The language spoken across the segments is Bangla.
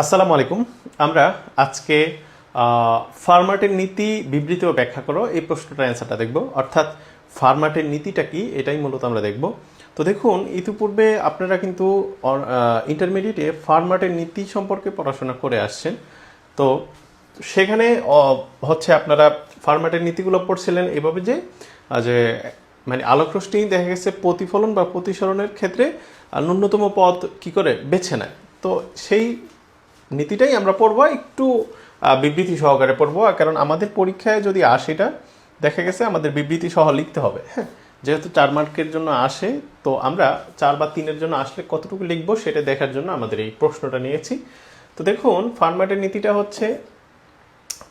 আসসালামু আলাইকুম। আমরা আজকে ফার্মাটের নীতি বিবৃতি ও ব্যাখ্যা করো, এই প্রশ্নটার অ্যান্সারটা দেখব। অর্থাৎ ফার্মাটের নীতিটা কি, এটাই মূলত আমরা দেখব। তো দেখুন, ইতিপূর্বে আপনারা কিন্তু ইন্টারমিডিয়েটে ফার্মাটের নীতি সম্পর্কে পড়াশোনা করে আসছেন। তো সেখানে হচ্ছে আপনারা ফার্মাটের নীতিগুলো পড়ছিলেন এভাবে যে যে মানে আলোক দেখা গেছে প্রতিফলন বা প্রতিসরণের ক্ষেত্রে ন্যূনতম পথ কি করে? বেছে নেয়। তো সেই নীতিটাই আমরা পড়ব, একটু বিবৃতি সহকারে পড়ব। কারণ আমাদের পরীক্ষায় যদি আসে এটা দেখা গেছে আমাদের বিবৃতি সহ লিখতে হবে হ্যাঁ? যেহেতু চার মার্কের জন্য আসে, তো আমরা চার বা তিনের জন্য আসলে কতটুকু লিখব সেটা দেখার জন্য আমাদের এই প্রশ্নটা নিয়েছি। তো দেখুন ফার্মাটের নীতিটা হচ্ছে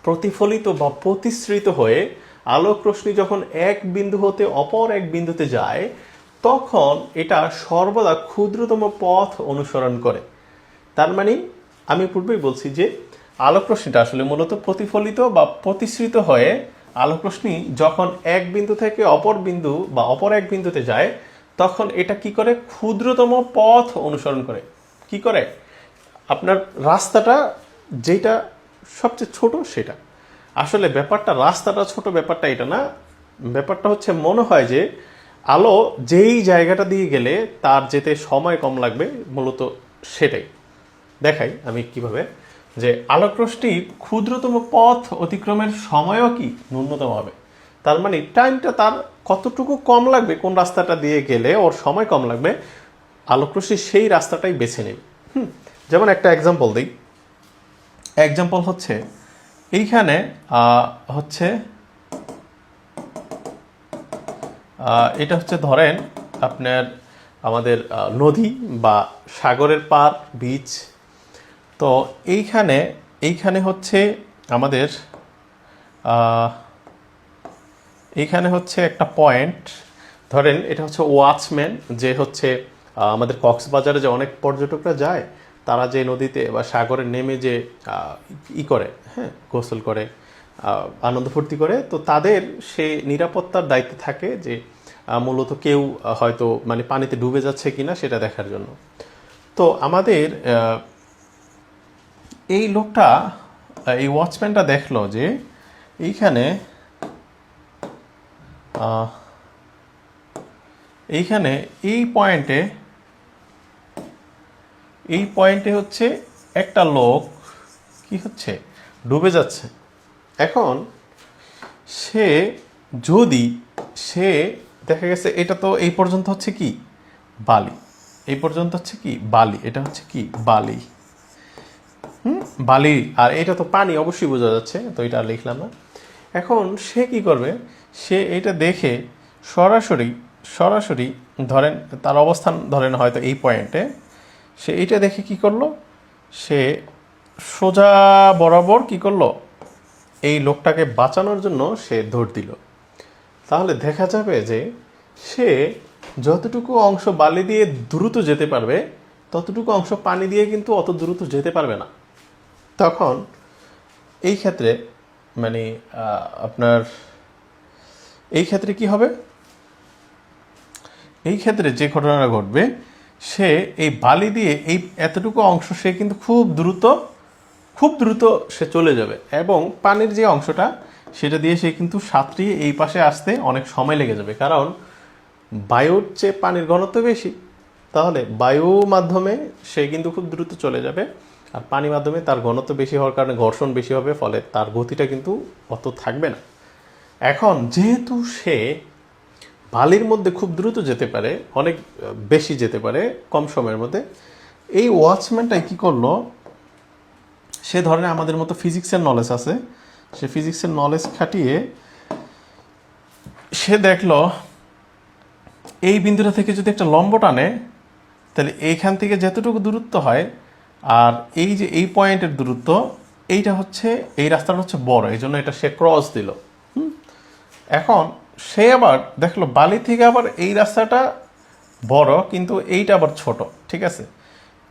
প্রতিফলিত বা প্রতিশ্রিত হয়ে আলোক রশ্মি যখন এক বিন্দু হতে অপর এক বিন্দুতে যায়, তখন এটা সর্বদা ক্ষুদ্রতম পথ অনুসরণ করে। তার মানে আমি পূর্বেই বলছি যে আলোক রশ্মিটা আসলে মূলত প্রতিফলিত বা প্রতিশ্রিত হয়ে আলোক রশ্মি যখন এক বিন্দু থেকে অপর বিন্দু বা অপর এক বিন্দুতে যায়, তখন এটা কি করে? ক্ষুদ্রতম পথ অনুসরণ করে। কি করে? আপনার রাস্তাটা যেটা সবচেয়ে ছোট সেটা। আসলে ব্যাপারটা, রাস্তাটা ছোট ব্যাপারটা এটা না। ব্যাপারটা হচ্ছে মনে হয় যে আলো যেই জায়গাটা দিয়ে গেলে তার যেতে সময় কম লাগবে, মূলত সেটাই। দেখাই আমি কীভাবে যে আলোক রশ্মি ক্ষুদ্রতম পথ অতিক্রমের সময়ও কি ন্যূনতম হবে? তার মানে টাইমটা তার কতটুকু কম লাগবে কোন রাস্তাটা দিয়ে গেলে ওর সময় কম লাগবে আলোক রশ্মি সেই রাস্তাটাই বেছে নেবে। হুম, যেমন একটা এক্সাম্পল দিই। এক্সাম্পল হচ্ছে এইখানে হচ্ছে এটা হচ্ছে ধরেন আপনার আমাদের নদী বা সাগরের পার বিচ তো এইখানে এইখানে হচ্ছে আমাদের এইখানে হচ্ছে একটা পয়েন্ট ধরেন এটা হচ্ছে ওয়াচম্যান যে হচ্ছে আমাদের কক্সবাজারে যে অনেক পর্যটকরা যায়, তারা যে নদীতে বা সাগরে নেমে যে ই করে হ্যাঁ গোসল করে আনন্দ ফুর্তি করে, তো তাদের সে নিরাপত্তার দায়িত্বে থাকে যে মূলত কেউ হয়তো মানে পানিতে ডুবে যাচ্ছে কিনা সেটা দেখার জন্য। তো আমাদের এই লোকটা এই ওয়াচম্যানটা দেখল যে এইখানে এইখানে এই পয়েন্টে এই পয়েন্টে হচ্ছে একটা লোক কি হচ্ছে? ডুবে যাচ্ছে। এখন সে যদি, সে দেখা গেছে এটা তো এই পর্যন্ত হচ্ছে কি? বালি। এই পর্যন্ত হচ্ছে কি? বালি। এটা হচ্ছে কি? বালি। হুম? বালি। আর এটা তো পানি, অবশ্যই বোঝা যাচ্ছে, তো এটা লিখলাম না। এখন সে কি করবে? সে এটা দেখে সরাসরি সরাসরি ধরেন তার অবস্থান ধরেন হয়তো এই পয়েন্টে সে এইটা দেখে কি করল? সে সোজা বরাবর কি করল? এই লোকটাকে বাঁচানোর জন্য সে দৌড় দিল। তাহলে দেখা যাবে যে সে যতটুকু অংশ বালি দিয়ে দ্রুত যেতে পারবে, ততটুকু অংশ পানি দিয়ে কিন্তু অত দ্রুত যেতে পারবে না। তখন এই ক্ষেত্রে মানে আপনার, এই ক্ষেত্রে কি হবে? এই ক্ষেত্রে যে ঘটনাটা ঘটবে, সে এই বালি দিয়ে এই এতটুকু অংশ সে কিন্তু খুব দ্রুত খুব দ্রুত সে চলে যাবে এবং পানির যে অংশটা, সেটা দিয়ে সে কিন্তু সাঁতরিয়ে এই পাশে আসতে অনেক সময় লেগে যাবে। কারণ বায়ুর চেয়ে পানির ঘনত্ব বেশি, তাহলে বায়ু মাধ্যমে সে কিন্তু খুব দ্রুত চলে যাবে। আর পানি মাধ্যমে তার ঘনত্ব বেশি হওয়ার কারণে ঘর্ষণ বেশি হবে, ফলে তার গতিটা কিন্তু অত থাকবে না। এখন যেহেতু সে বালির মধ্যে খুব দ্রুত যেতে পারে, অনেক বেশি যেতে পারে, কম সময়ের মধ্যে, এই ওয়াচম্যানটাই কি করল? সে ধরনের আমাদের মতো ফিজিক্সের নলেজ আছে, সে ফিজিক্সের নলেজ খাটিয়ে সে দেখল, এই বিন্দুটা থেকে যদি একটা লম্ব টানে, তাহলে এইখান থেকে যতটুকু দূরত্ব হয় আর এই যে এই পয়েন্টের দূরত্ব, এইটা হচ্ছে, এই রাস্তাটা হচ্ছে বড়, এই জন্য এটা সে ক্রস দিল? এখন সে আবার দেখল, বালি থেকে আবার এই রাস্তাটা বড়, কিন্তু এইটা আবার ছোট, ঠিক আছে?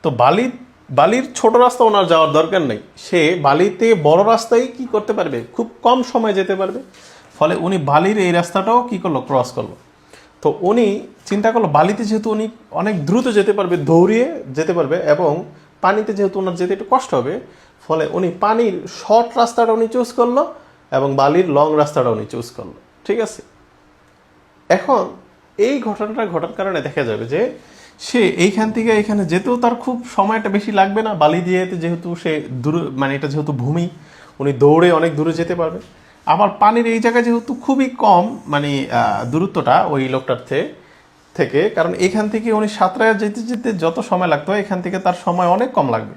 তো বালি, বালির ছোট রাস্তা ওনার যাওয়ার দরকার নেই। সে বালিতে বড় রাস্তায় কি করতে পারবে? খুব কম সময় যেতে পারবে। ফলে উনি বালির এই রাস্তাটাও কি করল? ক্রস করল। তো উনি চিন্তা করল, বালিতে যেহেতু উনি অনেক দ্রুত যেতে পারবে, দৌড়িয়ে যেতে পারবে এবং পানিতে যেহেতু ওনার যেতে একটু কষ্ট হবে, ফলে উনি পানির শর্ট রাস্তাটা উনি চুজ করল এবং বালির লং রাস্তাটা উনি চুজ করল। ঠিক আছে? এখন এই ঘটনাটা ঘটার কারণে দেখা যাবে যে সে এইখান থেকে এখানে যেতেও তার খুব সময়টা বেশি লাগবে না। বালি দিয়ে যেহেতু সে দূর মানে এটা যেহেতু ভূমি, উনি দৌড়ে অনেক দূরে যেতে পারবে। আবার পানির এই জায়গায় যেহেতু খুবই কম মানে দূরত্বটা ওই লোকটার থেকে থেকে, কারণ এখান থেকে উনি সাঁতরায় যেতে যেতে যত সময় লাগতো, এখান থেকে তার সময় অনেক কম লাগবে।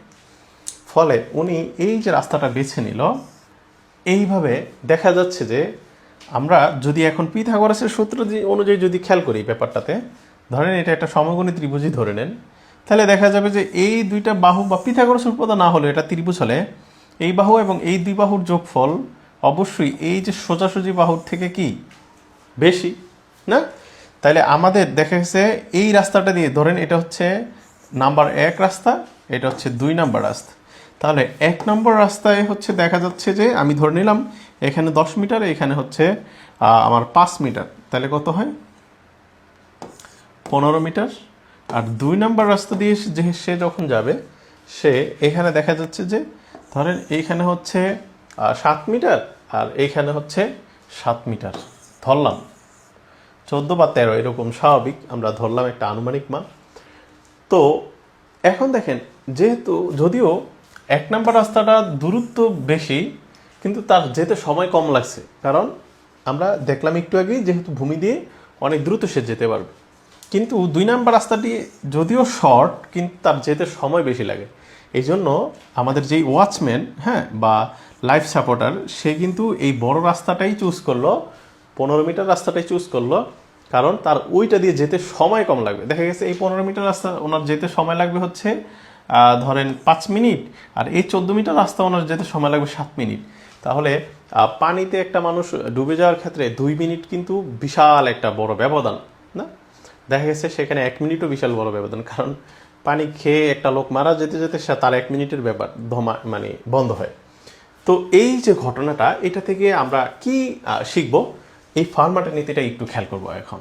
ফলে উনি এই যে রাস্তাটা বেছে নিল, এইভাবে দেখা যাচ্ছে যে আমরা যদি এখন পিথাগোরাসের সূত্র অনুযায়ী যদি খেয়াল করি ব্যাপারটাতে, ধরেন এটা একটা সমগণী ত্রিভুজই ধরে নেন, তাহলে দেখা যাবে যে এই দুইটা বাহু বা পিথাগোরাসের উপপাদ্য না হলে এটা ত্রিভুজ হলে, এই বাহু এবং এই দুই বাহুর যোগফল অবশ্যই এই যে সোজাসুজি বাহুর থেকে কি? বেশি, না? তাহলে আমাদের দেখা গেছে এই রাস্তাটা দিয়ে, ধরেন এটা হচ্ছে নাম্বার এক রাস্তা, এটা হচ্ছে দুই নাম্বার রাস্তা। তাহলে এক নম্বর রাস্তায় হচ্ছে দেখা যাচ্ছে যে, আমি ধরে নিলাম এখানে দশ মিটার, এখানে হচ্ছে আমার পাঁচ মিটার। তাহলে কত হয়? পনেরো মিটার। আর দুই নাম্বার রাস্তা দিয়ে যে সে যখন যাবে, সে এখানে দেখা যাচ্ছে যে, ধরেন এইখানে হচ্ছে সাত মিটার আর এইখানে হচ্ছে সাত মিটার। ধরলাম। চোদ্দ বা তেরো, এরকম স্বাভাবিক, আমরা ধরলাম একটা আনুমানিক মান। তো এখন দেখেন, যেহেতু যদিও এক নাম্বার রাস্তাটা দূরত্ব বেশি, কিন্তু তার যেতে সময় কম লাগছে। কারণ আমরা দেখলাম একটু আগেই, যেহেতু ভূমি দিয়ে অনেক দ্রুত সে যেতে পারবে। কিন্তু দুই নাম্বার রাস্তাটি যদিও শর্ট, কিন্তু তার যেতে সময় বেশি লাগে। এই জন্য আমাদের যেই ওয়াচম্যান হ্যাঁ বা লাইফ সাপোর্টার, সে কিন্তু এই বড় রাস্তাটাই চুজ করল, পনেরো মিটার রাস্তাটাই চুজ করল কারণ তার ওইটা দিয়ে যেতে সময় কম লাগবে। দেখা গেছে এই পনেরো মিটার রাস্তা ওনার যেতে সময় লাগবে হচ্ছে ধরেন পাঁচ মিনিট, আর এই চোদ্দ মিটার রাস্তা ওনার যেতে সময় লাগবে সাত মিনিট। তাহলে পানিতে একটা মানুষ ডুবে যাওয়ার ক্ষেত্রে দুই মিনিট কিন্তু বিশাল একটা বড় ব্যবধান, না? দেখা গেছে সেখানে এক মিনিটও বিশাল বড় ব্যবধান, কারণ পানি খেয়ে একটা লোক মারা যেতে যেতে সে তার এক মিনিটের ব্যাপার ধমা মানে বন্ধ হয়। তো এই যে ঘটনাটা, এটা থেকে আমরা কি শিখব? এই ফার্মাটের নীতিটা একটু খেয়াল করব এখন।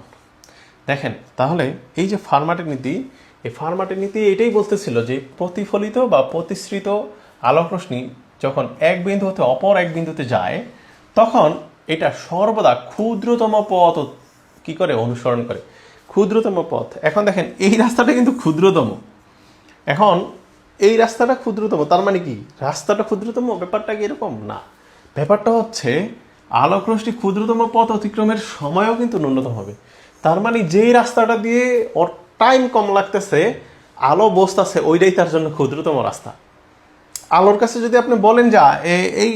দেখেন, তাহলে এই যে ফার্মাটের নীতি, এই ফার্মাটের নীতি এটাই বলতেছিল যে প্রতিফলিত বা প্রতিশ্রিত আলোক রশ্মি যখন এক বিন্দু হতে অপর এক বিন্দুতে যায়, তখন এটা সর্বদা ক্ষুদ্রতম পথ কি করে? অনুসরণ করে। ক্ষুদ্রতম পথ। এখন দেখেন, এই রাস্তাটা কিন্তু ক্ষুদ্রতম। এখন এই রাস্তাটা ক্ষুদ্রতম, তার মানে কি? রাস্তাটা ক্ষুদ্রতম, ব্যাপারটা কি এরকম? না। ব্যাপারটা হচ্ছে আলোক রশ্মি ক্ষুদ্রতম পথ অতিক্রমের সময়ও কিন্তু ন্যূনতম হবে। তার মানে যেই রাস্তাটা দিয়ে ওর টাইম কম লাগতেছে, আলো বসতেছে, ওইটাই তার জন্য ক্ষুদ্রতম রাস্তা। আলোর কাছে যদি আপনি বলেন যা এই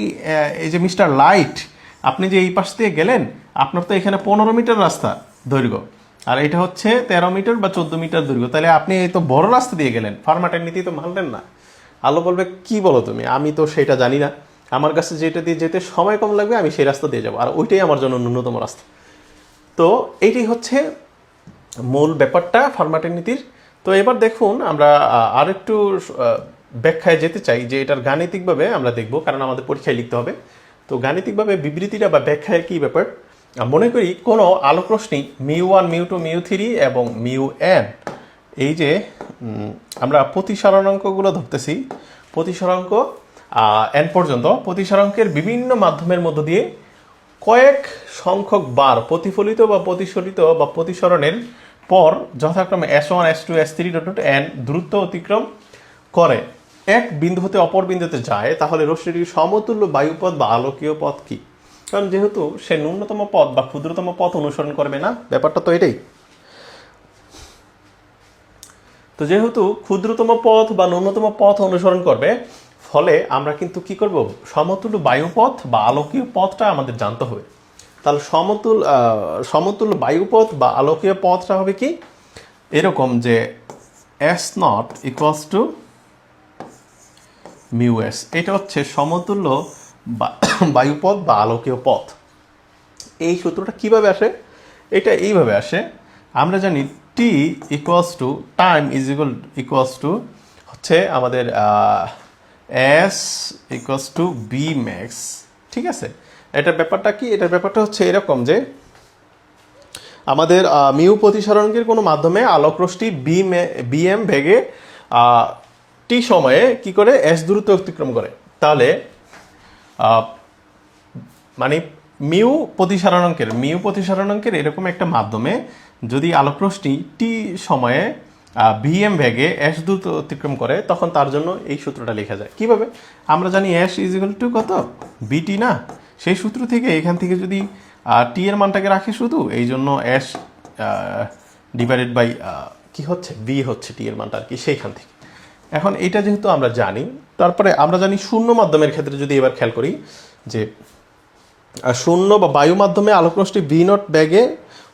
এই যে মিস্টার লাইট, আপনি যে এই পাশ দিয়ে গেলেন, আপনার তো এখানে পনেরো মিটার রাস্তা দৈর্ঘ্য। আর এটা হচ্ছে তেরো মিটার বা চোদ্দ মিটার দৈর্ঘ্য। তাহলে আপনি এই তো বড় রাস্তা দিয়ে গেলেন, ফার্মাটের নীতি তো মানলেন না। আলো বলবে, কি বলো তুমি? আমি তো সেটা জানি না। আমার কাছে যেটা দিয়ে যেতে সময় কম লাগবে, আমি সেই রাস্তা দিয়ে যাব। আর ওইটাই আমার জন্য ন্যূনতম রাস্তা। তো এইটি হচ্ছে মূল ব্যাপারটা ফার্মাটের নীতির। তো এবার দেখুন, আমরা আর একটু ব্যাখ্যায় যেতে চাই যে এটার গাণিতিকভাবে আমরা দেখব, কারণ আমাদের পরীক্ষায় লিখতে হবে। তো গাণিতিকভাবে বিবৃতিটা বা ব্যাখ্যায় কি ব্যাপার? মনে করি কোনো আলোক রশ্মি, mu one, mu two, mu three এবং মিউ এন, এই যে আমরা প্রতিসরণাঙ্কগুলো ধরতেছি। প্রতিসরাঙ্ক এন পর্যন্ত প্রতিসরাঙ্কের বিভিন্ন মাধ্যমের মধ্য দিয়ে কয়েক সংখ্যক বার প্রতিফলিত বা প্রতিসরিত বা প্রতিসরণের পর যথাক্রমে S one S two S three dot N দ্রুত অতিক্রম করে। এক বিন্দু হতে অপর বিন্দুতে যায়, তাহলে রশ্মিটির সমতুল্য বায়ুপথ বা আলোকীয় পথ কি? কারণ যেহেতু সে ন্যূনতম পথ বা ক্ষুদ্রতম পথ অনুসরণ করবে না, ব্যাপারটা তো এটাই। তো যেহেতু ক্ষুদ্রতম পথ বা ন্যূনতম পথ অনুসরণ করবে ফলে আমরা কিন্তু কি করব? সমতুল্য বায়ুপথ বা আলোকীয় পথটা আমাদের জানতে হবে। তাহলে সমতুল আহ, সমতুল্য বায়ুপথ বা আলোকীয় পথটা হবে কি? এরকম যে S naught equals to mu S এটা হচ্ছে সমতুল্য বায়ুপথ বা আলোকীয় পথ। এই সূত্রটা কীভাবে আসে? এটা এইভাবে আসে আমরা জানি T equals to time is equal equals to হচ্ছে আমাদের S equals to B max ঠিক আছে? এটার ব্যাপারটা কি? এটার ব্যাপারটা হচ্ছে এরকম যে আমাদের মিউ প্রতিসরণকের কোনো মাধ্যমে আলোকরশ্মি বি বিএম ভেগে আহ, টি সময়ে কি করে? এস দূরত্ব অতিক্রম করে। তাহলে মানে মিউ প্রতিসারণাঙ্কের মিউ প্রতিসারণাঙ্কের এরকম একটা মাধ্যমে যদি আলোকরশ্মি টি সময়ে ভিএম ভেগে অ্যাশ দ্রুত অতিক্রম করে, তখন তার জন্য এই সূত্রটা লেখা যায়। কীভাবে? আমরা জানি এস ইজিক্যাল টু কত? বিটি না? সেই সূত্র থেকে এখান থেকে যদি টি এর মানটাকে রাখে শুধু, এই জন্য অ্যাশ ডিভাইডেড বাই কি হচ্ছে? বি হচ্ছে টি এর মানটা আর কি, সেইখান থেকে। এখন এটা যেহেতু আমরা জানি, তারপরে আমরা জানি শূন্য মাধ্যমের ক্ষেত্রে যদি এবার খেয়াল করি, যে শূন্য বা বায়ু মাধ্যমে আলোকরশ্মি বি নট ব্যাগে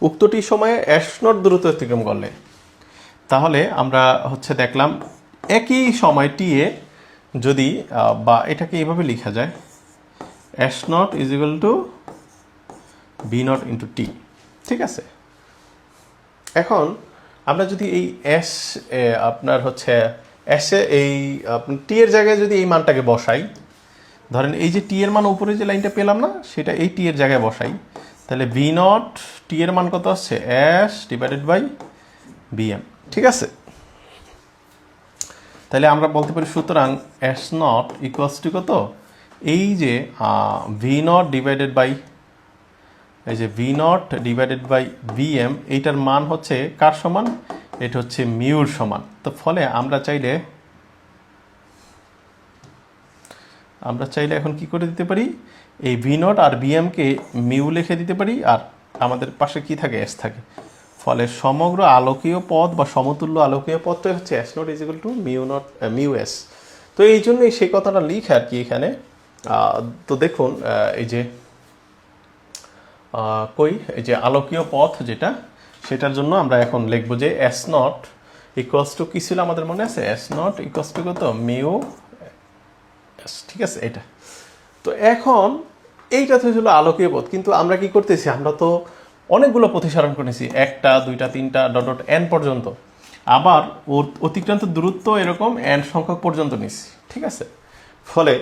উক্তটি সময়ে অ্যাশ নট দূরত্ব অতিক্রম করলে তাহলে আমরা হচ্ছে দেখলাম একই সময় টিয়ে যদি বা এটাকে এইভাবে লেখা যায় S naught is equal to B naught into T ঠিক আছে? এখন আমরা যদি এই এস আপনার হচ্ছে এসে এই টি এর জায়গায় যদি এই মানটাকে বসাই, ধরেন এই যে টি এর মান উপরে যে লাইনটা পেলাম না, সেটা এই টি এর জায়গায় বসাই, তাহলে ভি নট টি এর মান কত আসছে? এস ডিভাইডেড বাই বিএম ঠিক আছে? তাহলে আমরা বলতে পারি সুতরাং এস নট ইকুয়ালস টু কত? এই যে ভি নট ডিভাইডেড বাই এই যে V naught divided by BM এইটার মান হচ্ছে কার সমান? এটা হচ্ছে মিউর সমান। তো ফলে আমরা চাইলে আমরা চাইলে এখন কি করে দিতে পারি? এই ভি নট আর বিএমকে মিউ লিখে দিতে পারি, আর আমাদের পাশে কি থাকে? এস থাকে। ফলে সমগ্র আলোকীয় পথ বা সমতুল্য আলোকীয় পথটাই হচ্ছে S naught equal to mu naught mu S তো এই জন্যই সেই কথাটা লিখে আর কি এখানে। তো দেখুন এই যে কই, এই যে আলোকীয় পথ যেটা, সেটার জন্য আমরা এখন লিখব যে এস নট ইকুয়ালস টু কি ছিল আমাদের মনে আছে? এস নট ইকুয়ালস টু কত? মিউ এস ঠিক আছে, এটা। তো এখন এইটা তো ছিল আলোকীয় পথ, কিন্তু আমরা কি করতেছি? আমরা তো অনেকগুলো প্রতিসারণ করেছি। একটা, দুইটা, তিনটা ডট ডট এন পর্যন্ত। আবার অতিক্রান্ত দূরত্ব এরকম এন সংখ্যক পর্যন্ত নিছি ঠিক আছে? ফলে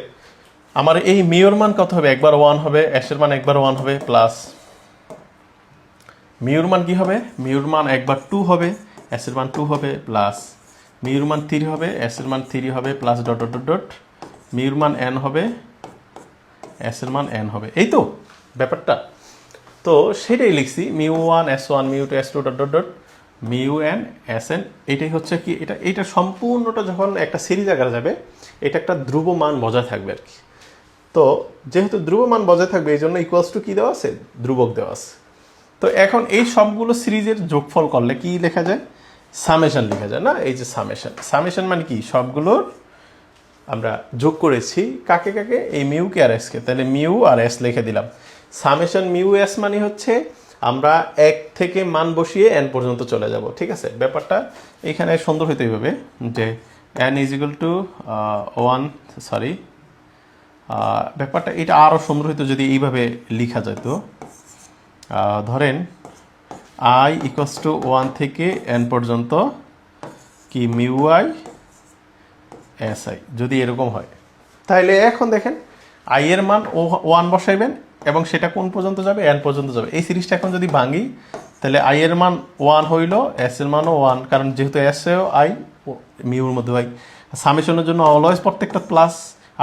আমার এই মিওর মান কত হবে? একবার ওয়ান হবে এসের মান একবার ওয়ান হবে প্লাস মিউর মান কি হবে? মিউর মান একবার টু হবে এসের মান টু হবে প্লাস মিউর মান থ্রি হবে এসের মান থ্রি হবে প্লাস ডট ডট ডট মিউর মান এন হবে এসের মান এন হবে। এই তো ব্যাপারটা। তো সেটাই লিখছি mu one S one mu two S two dot dot dot mu N S N এটাই হচ্ছে কি, এটা এটা সম্পূর্ণটা যখন একটা সিরিজ আকারে যাবে, এটা একটা ধ্রুব মান বজায় থাকবে আর কি। তো যেহেতু ধ্রুব মান বজায় থাকবে, এই জন্য ইকুয়ালস টু কি দেওয়া আছে? ধ্রুবক দেওয়া আছে। তো এখন এই সবগুলো সিরিজের যোগফল করলে কি লেখা যায়? সামেশন লেখা যায়, না? এই যে সামেশন সামেশন মানে কি? সবগুলোর আমরা যোগ করেছি, কাকে কাকে? এই মিউকে আর এসকে তাহলে মিউ আর এস লিখে দিলাম। সামেশন মিউ এস মানে হচ্ছে আমরা এক থেকে মান বসিয়ে এন পর্যন্ত চলে যাব, ঠিক আছে? ব্যাপারটা এখানে সুন্দর হইতে হবে যে N is equal to one sorry ব্যাপারটা এটা আরও সুন্দর হইতো যদি এইভাবে লেখা যেত ধরেন আই ইকস টু ওয়ান থেকে এন পর্যন্ত কি মিউ আই এস আই যদি এরকম হয়। তাহলে এখন দেখেন আই এর মান ও ওয়ান বসাইবেন এবং সেটা কোন পর্যন্ত যাবে? এন পর্যন্ত যাবে। এই সিরিজটা এখন যদি ভাঙি, তাহলে আই এর মান ওয়ান হইল এস এর মানও ওয়ান কারণ যেহেতু এস এও আই মিউর মধ্যে আই সামেশনের জন্য অলওয়েজ প্রত্যেকটা প্লাস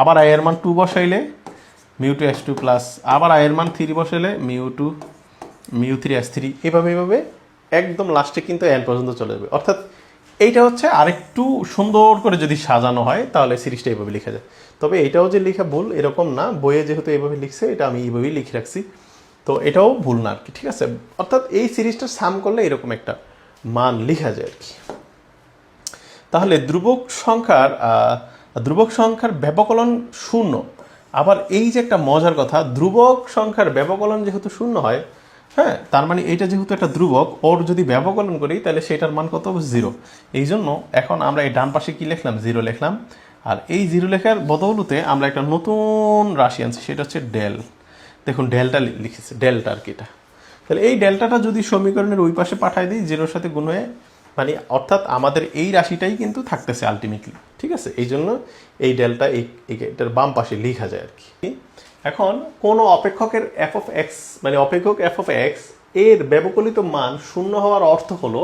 আবার আই এর মান two বসাইলে, mu two S two plus আবার আই এর মান three বসাইলে, mu two mu three S three এভাবে এভাবে একদম লাস্টে কিন্তু এন পর্যন্ত চলে যাবে। অর্থাৎ এইটা হচ্ছে আরেকটু সুন্দর করে যদি সাজানো হয়, তাহলে সিরিজটা এইভাবে লেখা যায়। তবে এটাও যে লেখা ভুল, এরকম না। বইয়ে যেহেতু এইভাবে লিখছে, এটা আমি এইভাবেই লিখে রাখছি। তো এটাও ভুল না আর কি ঠিক আছে? অর্থাৎ এই সিরিজটা সাম করলে এরকম একটা মান লেখা যায় আর কি তাহলে ধ্রুবক সংখ্যার ধ্রুবক সংখ্যার ব্যবকলন শূন্য। আবার এই যে একটা মজার কথা, ধ্রুবক সংখ্যার ব্যবকলন যেহেতু শূন্য হয় হ্যাঁ তার মানে এইটা যেহেতু একটা ধ্রুবক, ওর যদি ব্যবকলন করি, তাহলে সেটার মান কত? জিরো। এই জন্য এখন আমরা এই ডান পাশে কি লিখলাম? জিরো লিখলাম। আর এই জিরো লেখার বদৌলতে আমরা একটা নতুন রাশি আনছি, সেটা হচ্ছে ডেল। দেখুন, ডেলটা লিখেছে, ডেলটা আর কি এটা। তাহলে এই ডেল্টাটা যদি সমীকরণের ওই পাশে পাঠাই দিই, জিরোর সাথে গুণ হয়ে মানে অর্থাৎ আমাদের এই রাশিটাই কিন্তু থাকতেছে আলটিমেটলি ঠিক আছে? এই জন্য এই ডেল্টা এই এটার বাম পাশে লেখা যায় আর কি। এখন কোন অপেক্ষকের এফ অফ এক্স মানে অপেক্ষক এফ অফ এক্সের ব্যবকলিত মান শূন্য হওয়ার অর্থ হলো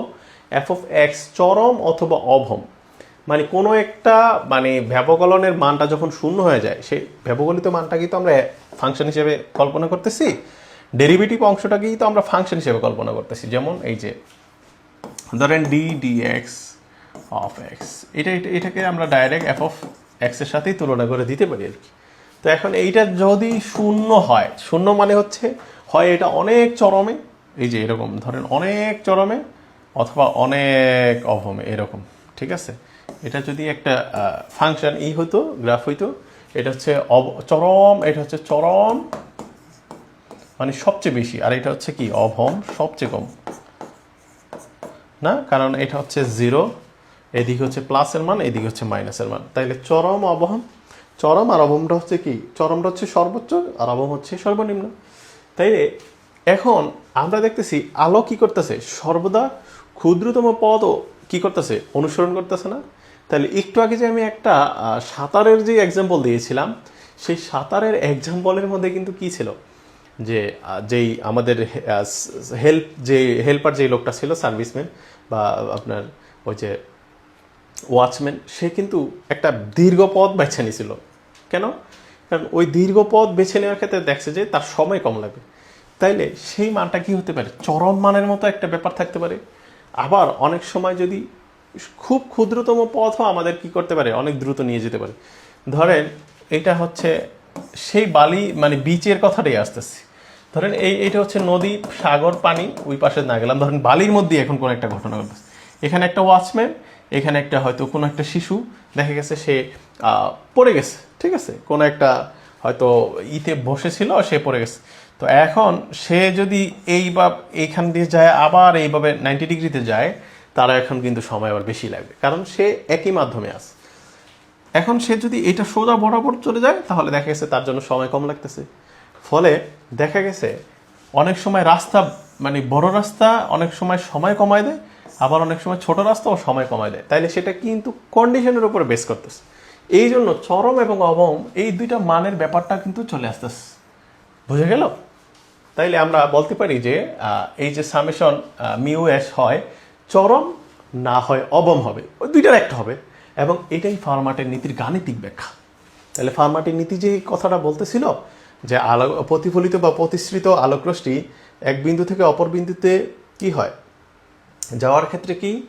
এফ অফ এক্স চরম অথবা অভম মানে কোনো একটা মানে ব্যবকলনের মানটা যখন শূন্য হয়ে যায় সেই ব্যবকলিত মানটাকেই তো আমরা ফাংশন হিসেবে কল্পনা করতেছি ডেরিভেটিভ অংশটাকেই তো আমরা ফাংশন হিসেবে কল্পনা করতেছি। যেমন এই যে ধরেন D D X of X এটা, এটা- এটাকে আমরা ডাইরেক্ট এফ অফ এক্সের সাথেই তুলনা করে দিতে পারি আর কি। তো এখন এইটা যদি শূন্য হয়, শূন্য মানে হচ্ছে, হয় এটা অনেক চরমে, এই যে এরকম, ধরেন অনেক চরমে, অথবা অনেক অভমে, এরকম, ঠিক আছে? এটা যদি একটা ফাংশন ই হতো গ্রাফ হইতো, এটা হচ্ছে চরম, এটা হচ্ছে চরম মানে সবচেয়ে বেশি। আর এটা হচ্ছে কি? অভম, সবচেয়ে কম। না? কারণ এটা হচ্ছে জিরো এদিকে হচ্ছে প্লাসের মান, এদিকে হচ্ছে মাইনাসের মান। তাইলে চরম অবহম চরম আর অবমটা হচ্ছে কি? চরমটা হচ্ছে সর্বোচ্চ আর অবম হচ্ছে সর্বনিম্ন। তাইলে এখন আমরা দেখতেছি আলো কি করতেছে? সর্বদা ক্ষুদ্রতম পদও কি করতেছে? অনুসরণ করতেছে না। তাহলে একটু আগে যে আমি একটা সাঁতারের যে এক্সাম্পল দিয়েছিলাম, সেই সাঁতারের এক্সাম্পলের মধ্যে কিন্তু কি ছিল? যে যেই আমাদের হেল্প যে হেল্পার যে লোকটা ছিল সার্ভিসম্যান বা আপনার ওই যে ওয়াচম্যান সে কিন্তু একটা দীর্ঘ পথ বেছে নিয়েছিল কেন? কারণ ওই দীর্ঘ পথ বেছে নেওয়ার ক্ষেত্রে দেখছে যে তার সময় কম লাগবে। তাইলে সেই মানটা কি হতে পারে? চরম মানের মতো একটা ব্যাপার থাকতে পারে। আবার অনেক সময় যদি খুব ক্ষুদ্রতম পথও আমাদের কি করতে পারে? অনেক দ্রুত নিয়ে যেতে পারে। ধরেন, এটা হচ্ছে সেই বালি মানে বিচের কথাটাই আসতেছি। ধরেন, এই এটা হচ্ছে নদী, সাগর, পানি, ওই পাশে না গেলাম। ধরেন, বালির মধ্যে এখন কোনো একটা ঘটনা ঘটতেছে। এখানে একটা ওয়াচম্যান, এখানে একটা হয়তো কোনো একটা শিশু, দেখা গেছে সে পড়ে গেছে, ঠিক আছে? কোনো একটা হয়তো ইতে বসেছিল, সে পড়ে গেছে। তো এখন সে যদি এই বা এইখান দিয়ে যায়, আবার এইভাবে নাইনটি ডিগ্রিতে যায় তারা এখন কিন্তু সময় আবার বেশি লাগবে। কারণ সে একই মাধ্যমে আছে। এখন সে যদি এটা সোজা বরাবর চলে যায়, তাহলে দেখা গেছে তার জন্য সময় কম লাগতেছে। ফলে দেখা গেছে অনেক সময় রাস্তা মানে বড় রাস্তা অনেক সময় সময় কমায় দেয়, আবার অনেক সময় ছোট রাস্তাও সময় কমায় দেয়। তাইলে সেটা কিন্তু কন্ডিশনের উপর বেস করতেছে। এই জন্য চরম এবং অবম এই দুইটা মানের ব্যাপারটা কিন্তু চলে আসতেছে। বুঝে গেল? তাইলে আমরা বলতে পারি যে এই যে সামেশন মিউ এস হয় চরম, না হয় অবম হবে। ওই দুইটার একটা হবে। এবং এটাই ফার্মাটের নীতির গাণিতিক ব্যাখ্যা। তাহলে ফার্মাটের নীতি যে কথাটা বলতেছিল, যে আলো প্রতিফলিত বা প্রতিশ্রিত আলোকরশ্মি এক বিন্দু থেকে অপর বিন্দুতে কি হয়? যাওয়ার ক্ষেত্রে কি?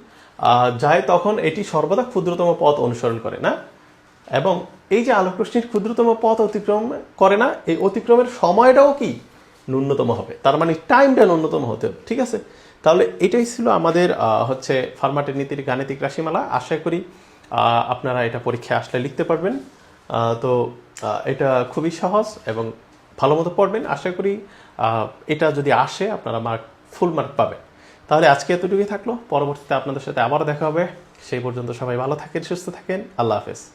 যায় তখন এটি সর্বদা ক্ষুদ্রতম পথ অনুসরণ করে না। এবং এই যে আলোকরশ্মির ক্ষুদ্রতম পথ অতিক্রম করে না, এই অতিক্রমের সময়টাও কি? ন্যূনতম হবে। তার মানে টাইমটা ন্যূনতম হতে হবে। ঠিক আছে? তাহলে এটাই ছিল আমাদের হচ্ছে ফার্মাটের নীতির গাণিতিক রাশিমালা। আশা করি আপনারা এটা পরীক্ষায় আসলে লিখতে পারবেন। তো এটা খুবই সহজ এবং ভালো মতো পড়বেন। আশা করি এটা যদি আসে, আপনারা মার্ক ফুল মার্ক পাবেন। তাহলে আজকে এতটুকুই থাকল। পরবর্তীতে আপনাদের সাথে আবারও দেখা হবে। সেই পর্যন্ত সবাই ভালো থাকেন, সুস্থ থাকেন। আল্লাহ হাফেজ।